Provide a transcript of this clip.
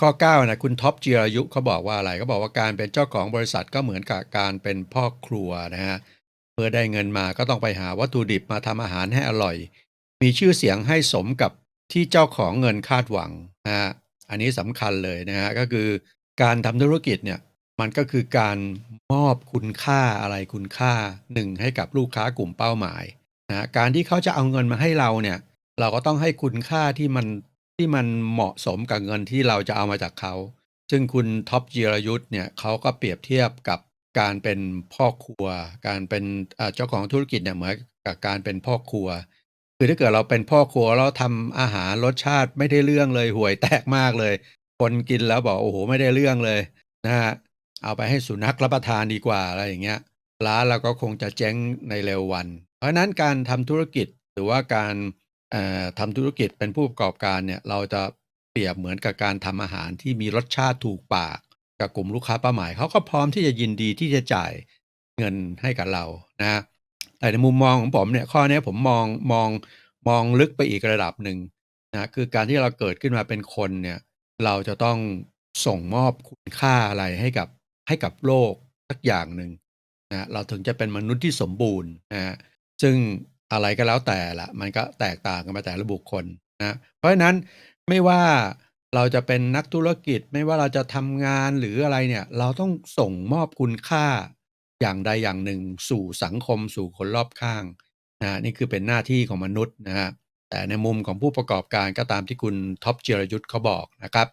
ข้อ9นะคุณท็อปจิรายุเขาบอกว่าอะไรเขาบอกว่าการเป็นเจ้าของบริษัทก็เหมือนกับการเป็นพ่อครัวนะฮะเมื่อได้เงินมาก็ต้องไปหาวัตถุดิบมาทำอาหารให้อร่อย มีชื่อเสียงให้สมกับที่เจ้าของเงินคาดหวังนะฮะอันนี้สำคัญเลยนะฮะก็คือการทำธุรกิจเนี่ยมันก็คือการมอบคุณค่าอะไรคุณค่าหนึ่งให้กับลูกค้ากลุ่มเป้าหมายนะฮะการที่เขาจะเอาเงินมาให้เราเนี่ย เราก็ต้องให้คุณค่าที่มัน ที่มันเหมาะสมกับเงินที่เราจะเอามาจากเขา ซึ่งคุณท็อปจิรยุทธ์เนี่ยเขาก็เปรียบเทียบกับการเป็นพ่อครัว การเป็นเจ้าของธุรกิจเนี่ยเหมือนกับการเป็นพ่อครัว คือถ้าเกิดเราเป็นพ่อครัวแล้วทำอาหารรสชาติไม่ได้เรื่องเลยห่วยแตกมากเลย คนกินแล้วบอกโอ้โหไม่ได้เรื่องเลยนะฮะเอาไปให้สุนัขรับประทานดีกว่าอะไรอย่างเงี้ยร้านเราก็คงจะเจ๊งในเร็ววัน เพราะนั้นการทำธุรกิจหรือว่าการ เอ่อ ทำธุรกิจเป็นผู้ประกอบการเนี่ย เราจะเปรียบเหมือนกับการทำอาหารที่มีรสชาติถูกปากกับกลุ่มลูกค้าเป้าหมาย เขาก็พร้อมที่จะยินดีที่จะจ่ายเงินให้กับเรานะ แต่ในมุมมองของผมเนี่ย ข้อนี้ผมมอง มอง มองลึกไปอีกระดับหนึ่งนะ คือการที่เราเกิดขึ้นมาเป็นคนเนี่ย เราจะต้องส่งมอบคุณค่าอะไรให้กับ ให้กับโลกสักอย่างหนึ่งนะ เราถึงจะเป็นมนุษย์ที่สมบูรณ์นะฮะซึ่ง อะไรก็แล้วแต่ละ มันก็แตกต่างกันไปแต่ละบุคคลนะเพราะฉะนั้นไม่ว่าเราจะเป็นนักธุรกิจไม่ว่าเราจะทำงานหรืออะไรเนี่ย เราต้องส่งมอบคุณค่าอย่างใดอย่างหนึ่ง สู่สังคมสู่คนรอบข้างนะนี่คือเป็นหน้าที่ของมนุษย์นะฮะแต่ในมุมของผู้ประกอบการก็ตามที่คุณท็อปเจรยุทธ์เขาบอกนะครับ